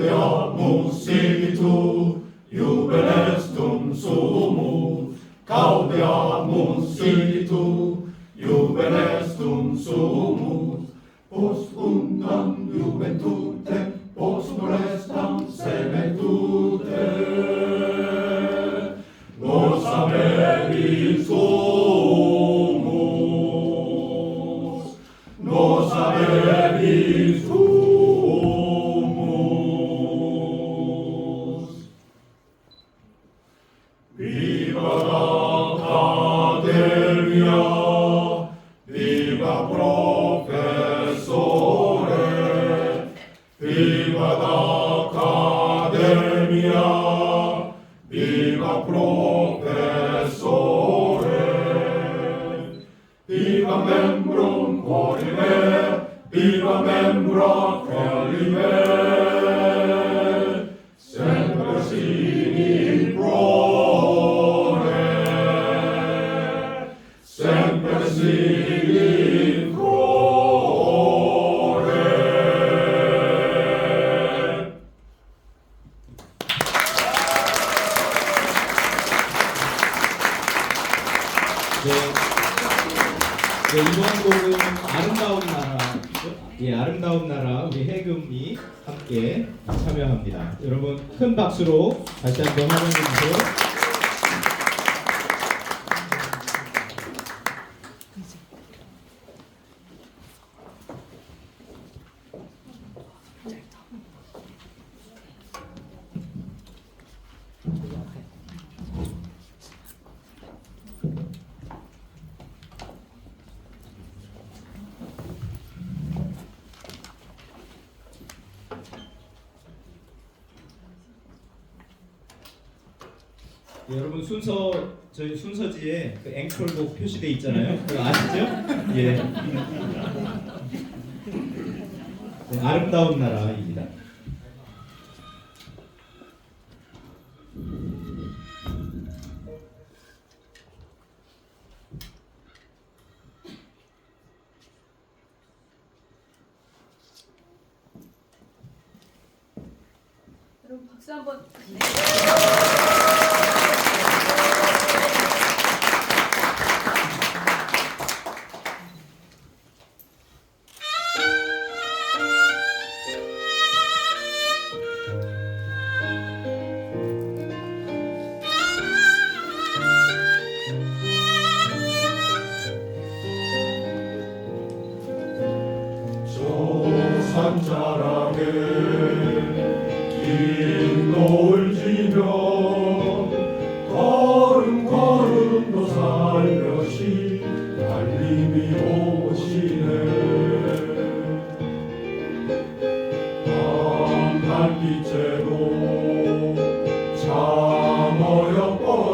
Claudia musitu, jubiles dum sumus. Claudia musitu, jubiles dum sumus. Pos undam juventute, pos prestam semetute. Nos haberi viva membra colimer. 박수로 다시 한번 환영해 주세요. 표시돼 있잖아요. 아시죠? 예. 네, 아름다운 나라입니다. non può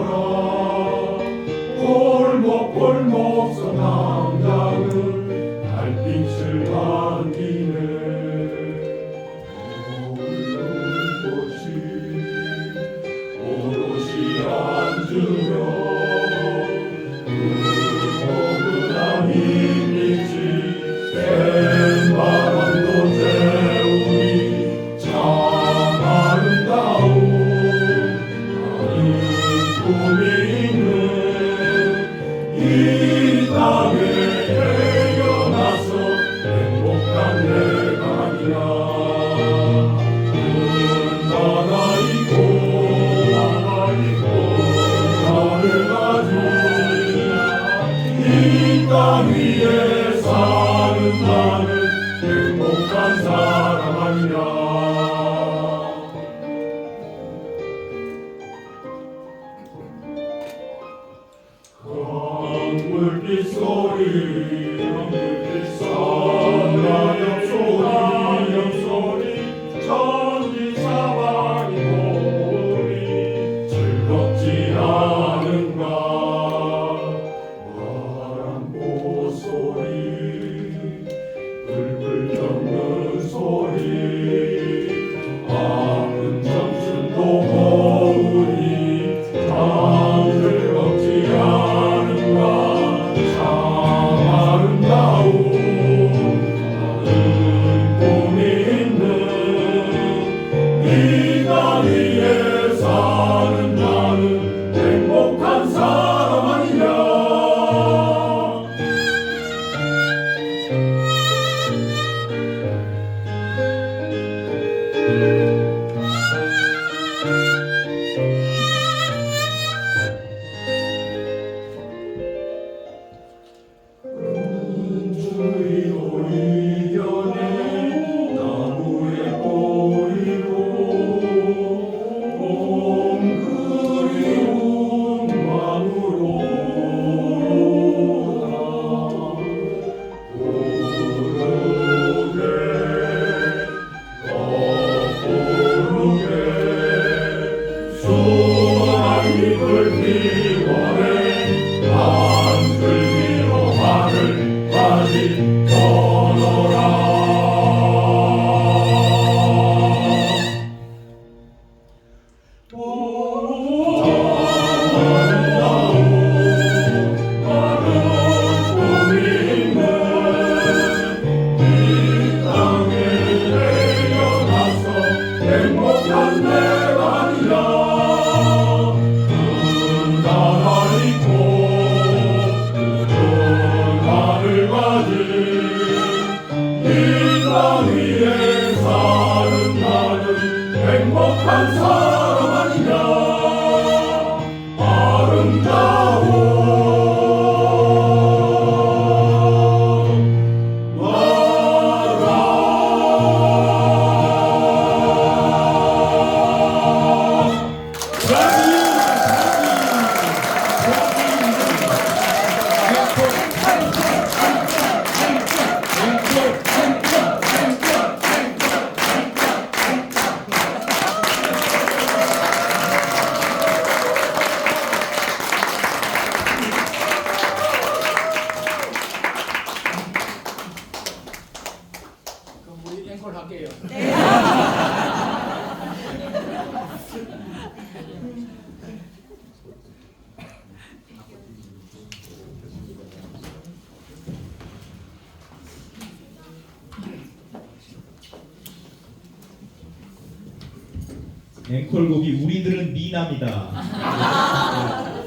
앵콜곡이 우리들은 미남이다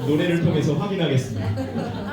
네, 노래를 통해서 확인하겠습니다.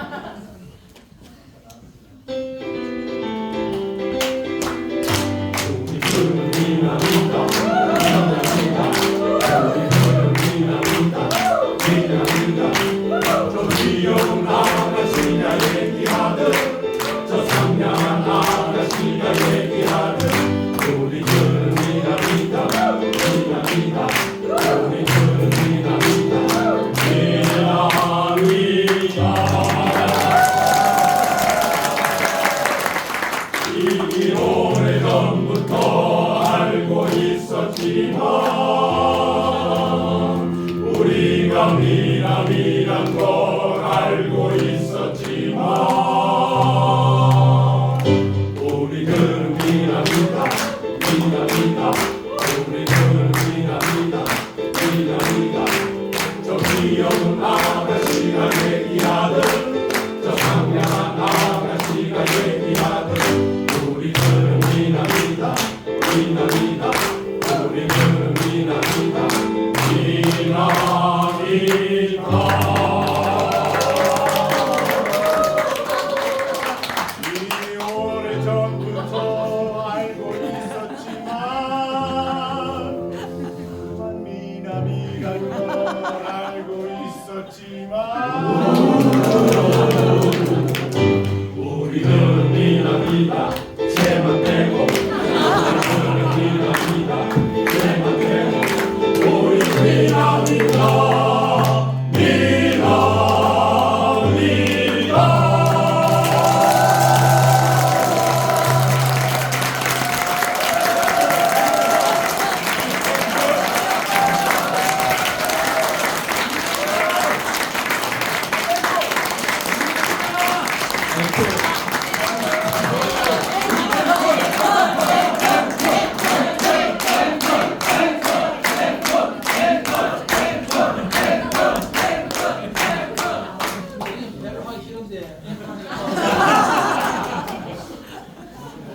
이제.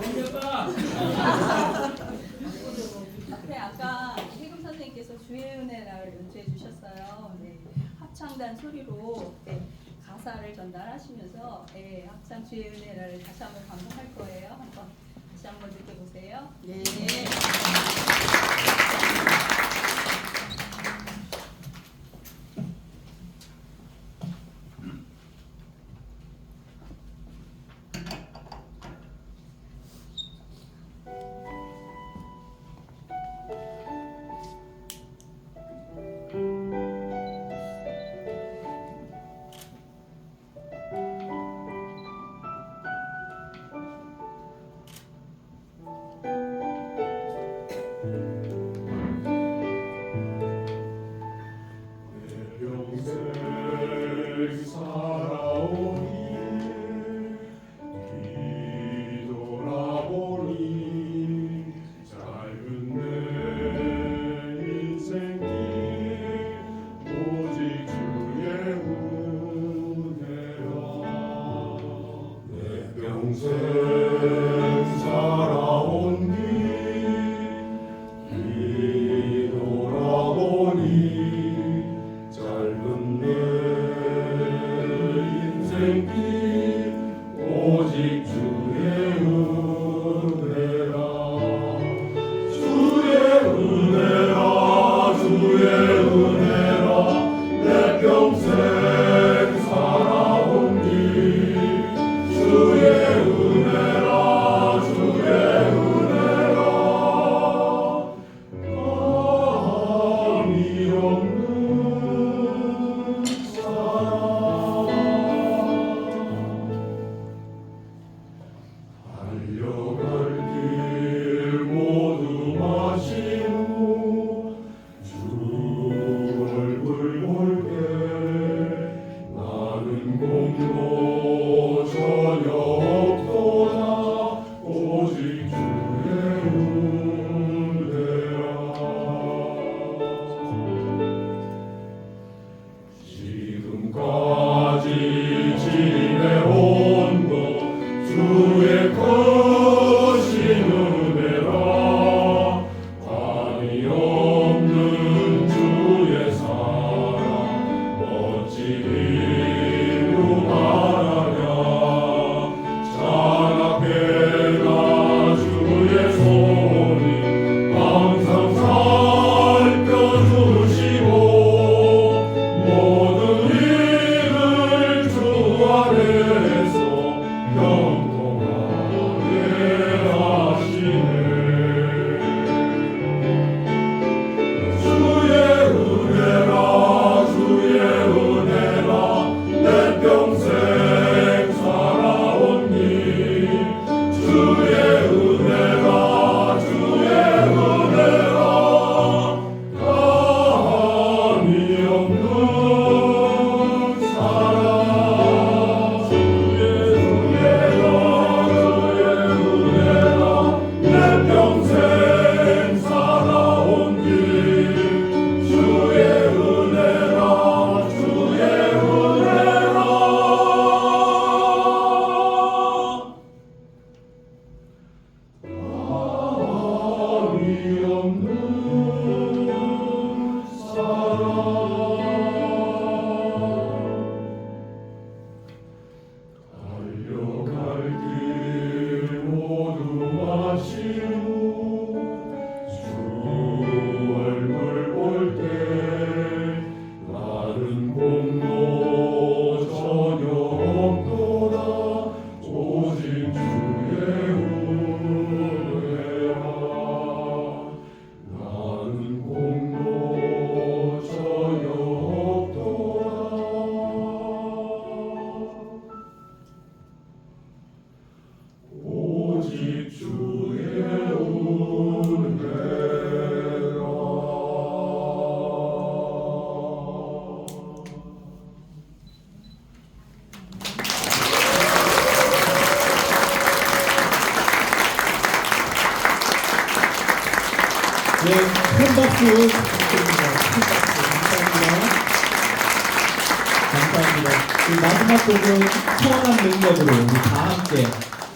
모르겠다. 아까 해금 선생님께서 주의 은혜를 연주해 주셨어요. 네, 합창단 소리로 네, 가사를 전달하시면서 네, 합창 주의 은혜를 다시 한번 반복할 거예요. 한번 다시 한번 느껴보세요. 네. 네, 큰 박수 부탁드립니다. 큰 박수. 감사합니다. 감사합니다. 마지막 곡은 소원한 능력으로 우리 다 함께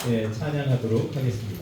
예, 찬양하도록 하겠습니다.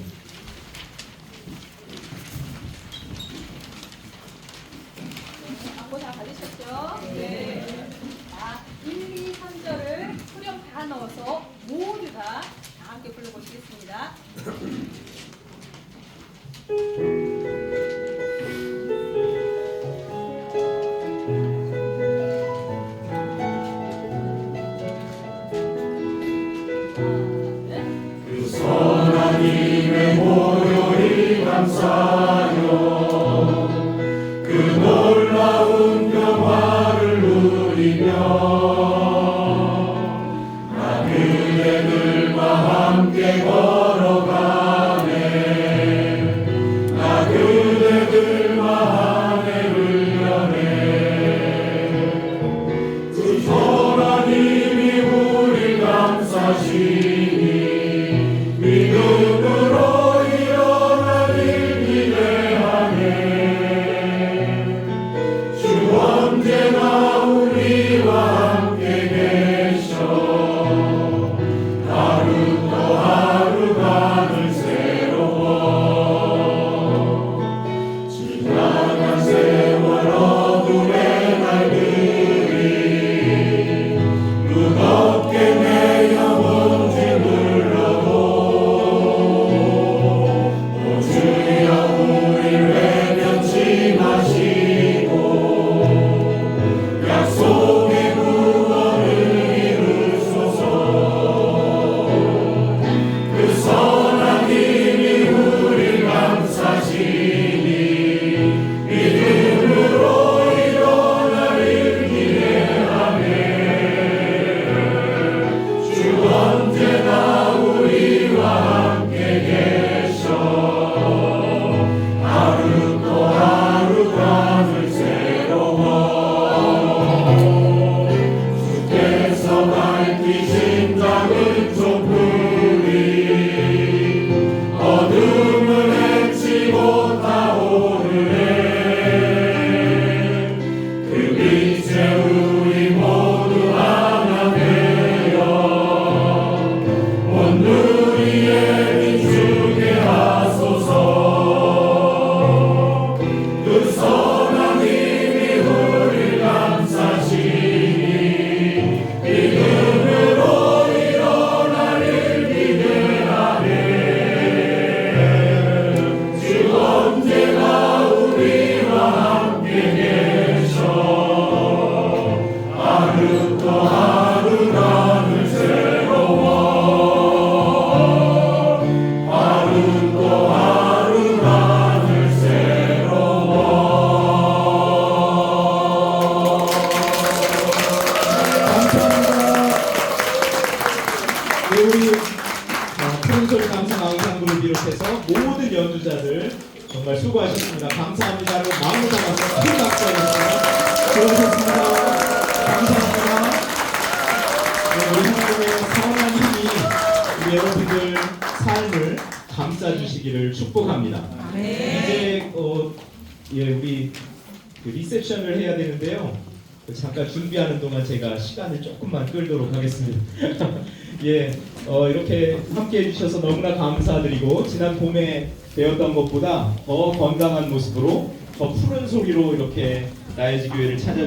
agir. 연주자들 정말 수고하셨습니다. 감사합니다. 마음을 담아서 큰 박수 하겠습니다. 수고하셨습니다. 감사합니다. 네, 우리 하나님의 선한 힘이 우리 여러분들 삶을 감싸주시기를 축복합니다. 이제 어, 예, 우리 그 리셉션을 해야 되는데요. 잠깐 준비하는 동안 제가 시간을 조금만 끌도록 하겠습니다. 예, 어, 이렇게 함께 해주셔서 너무나 감사드리고 지난 봄에 배웠던 것보다 더 건강한 모습으로 더 푸른 소리로 이렇게 나의 지 교회를 찾아.